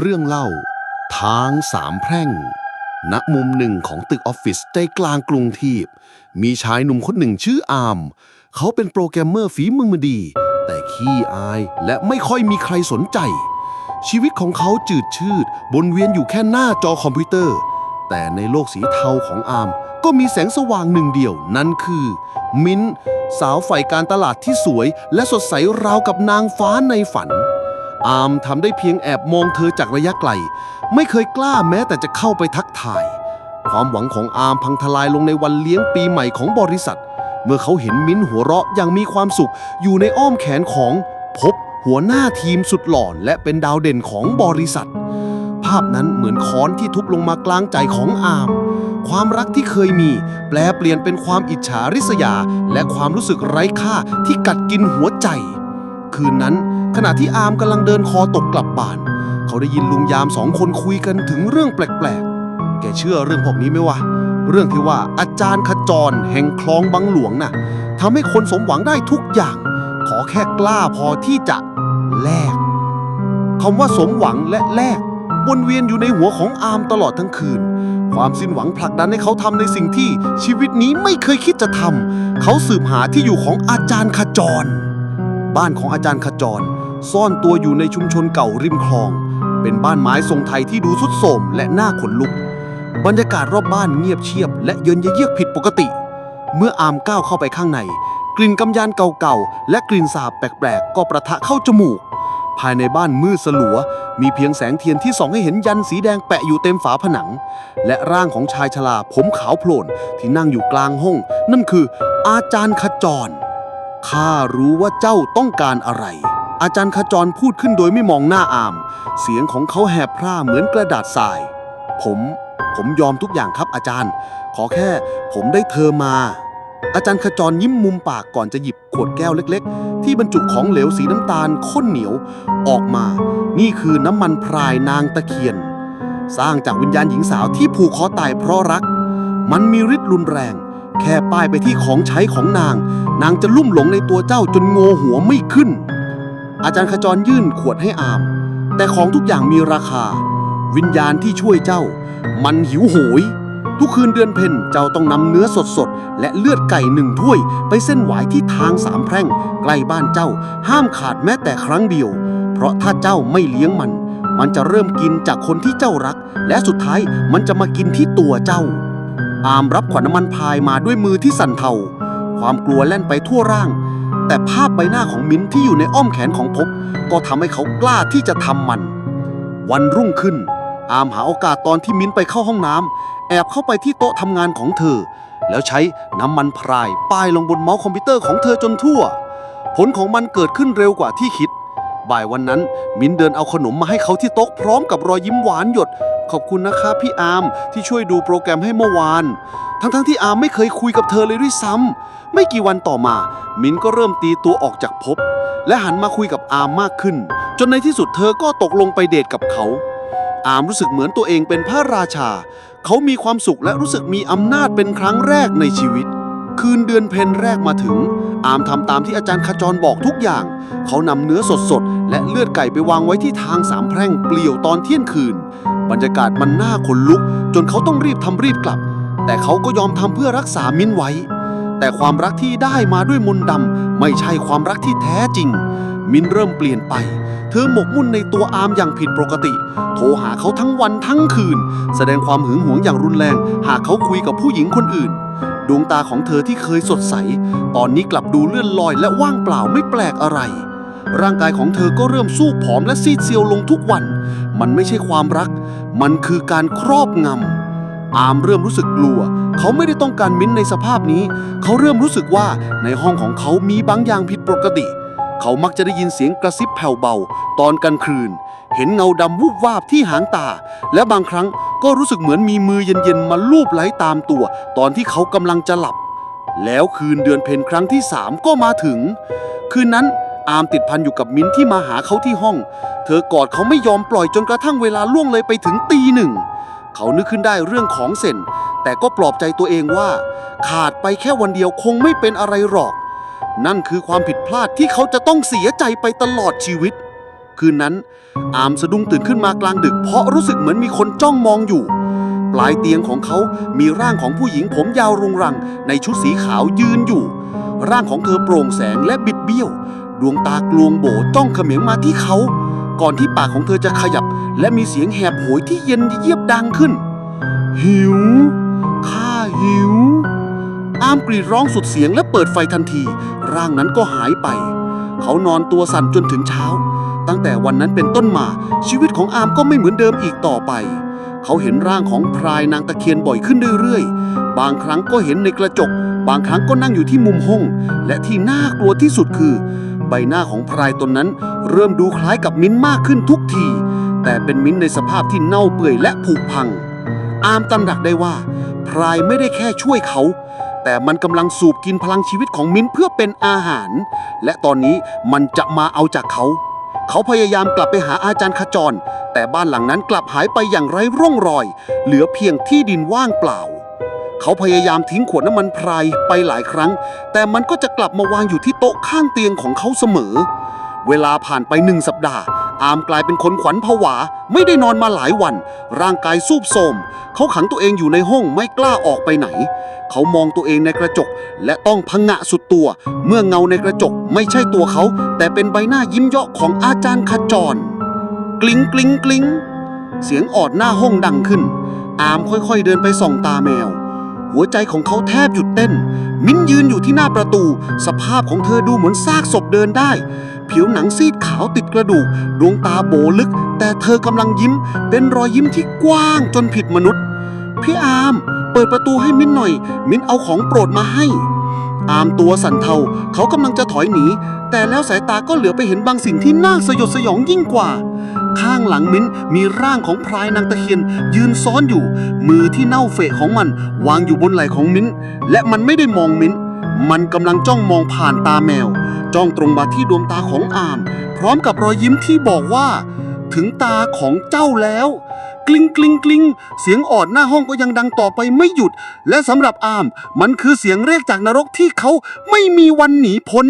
เรื่องเล่า ทางสามแพร่ง ณ มุมหนึ่งของตึกออฟฟิศใจกลางกรุงเทพมีชายหนุ่มคนหนึ่งชื่ออาม เขาเป็นโปรแกรมเมอร์ฝีมือดี แต่ขี้อายและไม่ค่อยมีใครสนใจ ชีวิตของเขาจืดชืดวนเวียนอยู่แค่หน้าจอคอมพิวเตอร์ แต่ในโลกสีเทาของอามก็มีแสงสว่างหนึ่งเดียวนั่นคือ มิ้นสาวฝ่ายการตลาดที่สวย และสดใสราวกับนางฟ้าในฝัน อามทำได้เพียงแอบมองเธอจากระยะไกล ไม่เคยกล้าแม้แต่จะเข้าไปทักทาย ความหวังของอามพังทลายลงในวันเลี้ยงปีใหม่ของบริษัท เมื่อเขาเห็นมิ้นหัวเราะอย่างมีความสุขอยู่ในอ้อมแขนของพบหัวหน้าทีมสุดหล่อและเป็นดาวเด่นของบริษัท ภาพนั้นเหมือนค้อนที่ทุบลงมากลางใจของอาม ความรักที่เคยมี แปลเปลี่ยนเป็นความอิจฉาริษยา และความรู้สึกไร้ค่าที่กัดกินหัวใจ คืนนั้น ขณะที่อามกำลังเดินคอตกกลับบ้าน เขาได้ยินลุงยามสองคนคุยกันถึงเรื่องแปลกๆ แกเชื่อเรื่องพวกนี้ไหมวะ เรื่องที่ว่าอาจารย์ขจรแห่งคลองบางหลวงน่ะทำให้คนสมหวังได้ทุกอย่าง ขอแค่กล้าพอที่จะแลกคำว่าสมหวังและแลกวนเวียนอยู่ในหัวของอามตลอดทั้งคืน ความสิ้นหวังผลักดันให้เขาทำในสิ่งที่ชีวิตนี้ไม่เคยคิดจะทำเขาสืบหาที่อยู่ของอาจารย์ขจร บ้านของอาจารย์ขจร ซ่อนตัวอยู่ในชุมชนเก่าริมคลอง เป็นบ้านไม้ทรงไทยที่ดูทรุดโทรมและน่าขนลุก บรรยากาศรอบบ้านเงียบเชียบ และเยินเยียกผิดปกติ เมื่ออามก้าวเข้าไปข้างใน กลิ่นกำยานเก่าๆ และกลิ่นสาบแปลกๆ ก็ประทะเข้าจมูก ภายในบ้านมืดสลัว มีเพียงแสงเทียนที่ส่องให้เห็นยันสีแดงแปะอยู่เต็มฝาผนัง และร่างของชายชราผมขาวโพลนที่นั่งอยู่กลางห้อง นั่นคืออาจารย์ขจรข้ารู้ว่าเจ้าต้องการอะไร อาจารย์ขจรพูดขึ้นโดยไม่มองหน้าอาม เสียงของเขาแหบพร่าเหมือนกระดาษทราย ผม ผมยอมทุกอย่างครับอาจารย์ ขอแค่ผมได้เธอมา อาจารย์ขจรยิ้มมุมปากก่อนจะหยิบขวดแก้วเล็ก ๆ ที่บรรจุของเหลวสีน้ำตาลข้นเหนียว ออกมา นี่คือน้ำมันพรายนางตะเคียน สร้างจากวิญญาณหญิงสาวที่ผูกคอตายเพราะรัก มันมีฤทธิ์รุนแรง แค่ป้ายไปที่ของใช้ของนาง นางจะลุ่มหลงในตัวเจ้าจนโงหัวไม่ขึ้น อาจารย์ขจรยื่นขวดให้อาม แต่ของทุกอย่างมีราคา วิญญาณที่ช่วยเจ้า มันหิวโหย ทุกคืนเดือนเพ็ญเจ้าต้องนำเนื้อสดๆ และเลือดไก่หนึ่งถ้วย ไปเส้นไหวที่ทางสามแพร่ง ใกล้บ้านเจ้า ห้ามขาดแม้แต่ครั้งเดียว เพราะถ้าเจ้าไม่เลี้ยงมัน มันจะเริ่มกินจากคนที่เจ้ารัก และสุดท้ายมันจะมากินที่ตัวเจ้า อามรับขวดน้ำมันพายมาด้วยมือที่สั่นเทา ความกลัวแล่นไปทั่วร่าง แต่ภาพใบหน้าของมิ้นที่อยู่ในอ้อมแขนของพบ ก็ทำให้เขากล้าที่จะทำมัน วันรุ่งขึ้น อามหาโอกาสตอนที่มิ้นไปเข้าห้องน้ำแอบเข้าไปที่โต๊ะทำงานของเธอ แล้วใช้น้ำมันพรายป้ายลงบนเมาส์คอมพิวเตอร์ของเธอจนทั่ว ผลของมันเกิดขึ้นเร็วกว่าที่คิด บ่ายวันนั้น มิ้นเดินเอาขนมมาให้เขาที่โต๊ะพร้อมกับรอยยิ้มหวานหยด ขอบคุณนะคะพี่อามที่ช่วยดูโปรแกรมให้เมื่อวาน ทั้งๆที่อาไม่เคยคุยกับเธอเลยด้วยซ้ำไม่กี่วันต่อมา มินก็เริ่มตีตัวออกจากภพและหันมาคุยกับอามมากขึ้น จนในที่สุดเธอก็ตกลงไปเดทกับเขา อามรู้สึกเหมือนตัวเองเป็นพระราชา เขามีความสุขและรู้สึกมีอำนาจเป็นครั้งแรกในชีวิต คืนเดือนเพ็ญแรกมาถึง อามทำตามที่อาจารย์ขจรบอกทุกอย่าง เขานำเนื้อสดๆ และเลือดไก่ไปวางไว้ที่ทางสามแพร่งเปลี่ยวตอนเที่ยงคืน บรรยากาศมันน่าขนลุก จนเขาต้องรีบทำรีบกลับ แต่เขาก็ยอมทำเพื่อรักษามิ้นไว้ แต่ความรักที่ได้มาด้วยมนต์ดำไม่ใช่ความรักที่แท้จริง มินเริ่มเปลี่ยนไป เธอหมกมุ่นในตัวอามอย่างผิดปกติ โทรหาเขาทั้งวันทั้งคืน แสดงความหึงหวงอย่างรุนแรง หากเขาคุยกับผู้หญิงคนอื่น ดวงตาของเธอที่เคยสดใส ตอนนี้กลับดูเลื่อนลอยและว่างเปล่าไม่แปลกอะไรร่างกายของเธอก็เริ่มสู้ผอมและซีดเซียวลงทุกวัน มันไม่ใช่ความรัก มันคือการครอบงำ อามเริ่มรู้สึกกลัว เขาไม่ได้ต้องการมิ้นในสภาพนี้ เขาเริ่มรู้สึกว่าในห้องของเขามีบางอย่างผิดปกติ เขามักจะได้ยินเสียงกระซิบแผ่วเบา ตอนกลางคืน เห็นเงาดำวูบวาบที่หางตา และบางครั้งก็รู้สึกเหมือนมีมือเย็นๆมาลูบไล้ตามตัว ตอนที่เขากำลังจะหลับ แล้วคืนเดือนเพ็ญครั้งที่สามก็มาถึง คืนนั้นอามติดพันอยู่กับมิ้นที่มาหาเขาที่ห้อง เธอกอดเขาไม่ยอมปล่อยจนกระทั่งเวลาล่วงเลยไปถึงตีหนึ่ง เขานึกขึ้นได้เรื่องของเซนแต่ก็ปลอบใจตัวเองว่า ขาดไปแค่วันเดียวคงไม่เป็นอะไรหรอก นั่นคือความผิดพลาดที่เขาจะต้องเสียใจไปตลอดชีวิต คืนนั้น อามสะดุ้งตื่นขึ้นมากลางดึกเพราะรู้สึกเหมือนมีคนจ้องมองอยู่ ปลายเตียงของเขามีร่างของผู้หญิงผมยาวรุงรัง ในชุดสีขาวยืนอยู่ ร่างของเธอโปร่งแสงและบิดเบี้ยว ดวงตากลวงโบจ้องเขม็งมาที่เขา ก่อนที่ปากของเธอจะขยับ และมีเสียงแหบโหยที่เย็นเยียบดังขึ้น หิว ข้าหิว อามกรีดร้องสุดเสียงและเปิดไฟทันที ร่างนั้นก็หายไป เขานอนตัวสั่นจนถึงเช้า ตั้งแต่วันนั้นเป็นต้นมา ชีวิตของอามก็ไม่เหมือนเดิมอีกต่อไป เขาเห็นร่างของพรายนางตะเคียนบ่อยขึ้นเรื่อยๆ บางครั้งก็เห็นในกระจก บางครั้งก็นั่งอยู่ที่มุมห้อง และที่น่ากลัวที่สุดคือ ใบหน้าของพรายตนนั้น เริ่มดูคล้ายกับมิ้นมากขึ้นทุกที แต่เป็นมิ้นในสภาพที่เน่าเปื่อยและผุพัง อามตำหนักได้ว่า พรายไม่ได้แค่ช่วยเขา แต่มันกำลังสูบกินพลังชีวิตของมิ้นเพื่อเป็นอาหาร และตอนนี้มันจะมาเอาจากเขา เขาพยายามกลับไปหาอาจารย์ขจร แต่บ้านหลังนั้นกลับหายไปอย่างไร้ร่องรอย เหลือเพียงที่ดินว่างเปล่า เขาพยายามทิ้งขวดน้ำมันพรายไปหลายครั้ง แต่มันก็จะกลับมาวางอยู่ที่โต๊ะข้างเตียงของเขาเสมอ เวลาผ่านไปหนึ่งสัปดาห์ อามกลายเป็นคนขวัญผวา ไม่ได้นอนมาหลายวัน ร่างกายสูบโทมเขาขังตัวเองอยู่ในห้องไม่กล้าออกไปไหน เขามองตัวเองในกระจก และต้องพังงะสุดตัว เมื่อเงาในกระจกไม่ใช่ตัวเขา แต่เป็นใบหน้ายิ้มเยาะของอาจารย์ขจร กลิ้งกลิ้งกลิ้งเสียงออดหน้าห้องดังขึ้น อามค่อยๆเดินไปส่องตาแมว หัวใจของเขาแทบหยุดเต้น มิ้นยืนอยู่ที่หน้าประตู สภาพของเธอดูเหมือนซากศพเดินได้ ผิวหนังซีดขาวติดกระดูก ดวงตาโบลึก แต่เธอกำลังยิ้ม เป็นรอยยิ้มที่กว้างจนผิดมนุษย์ พี่อาม เปิดประตูให้มิ้นหน่อย มิ้นเอาของโปรดมาให้ อามตัวสั่นเทาเขากำลังจะถอยหนี แต่แล้วสายตาก็เหลือไปเห็นบางสิ่งที่น่าสยดสยองยิ่งกว่า ข้างหลังมิ้นมีร่างของพรายนางตะเคียน ยืนซ้อนอยู่ มือที่เน่าเฟะของมัน วางอยู่บนไหล่ของมิ้น และมันไม่ได้มองมิ้น มันกำลังจ้องมองผ่านตาแมว จ้องตรงมาที่ดวงตาของอาม พร้อมกับรอยยิ้มที่บอกว่า ถึงตาของเจ้าแล้ว กลิ้งกลิ้งกลิ้งเสียงออดหน้าห้องก็ยังดังต่อไปไม่หยุด และสำหรับอาม มันคือเสียงเรียกจากนรกที่เขาไม่มีวันหนีพ้น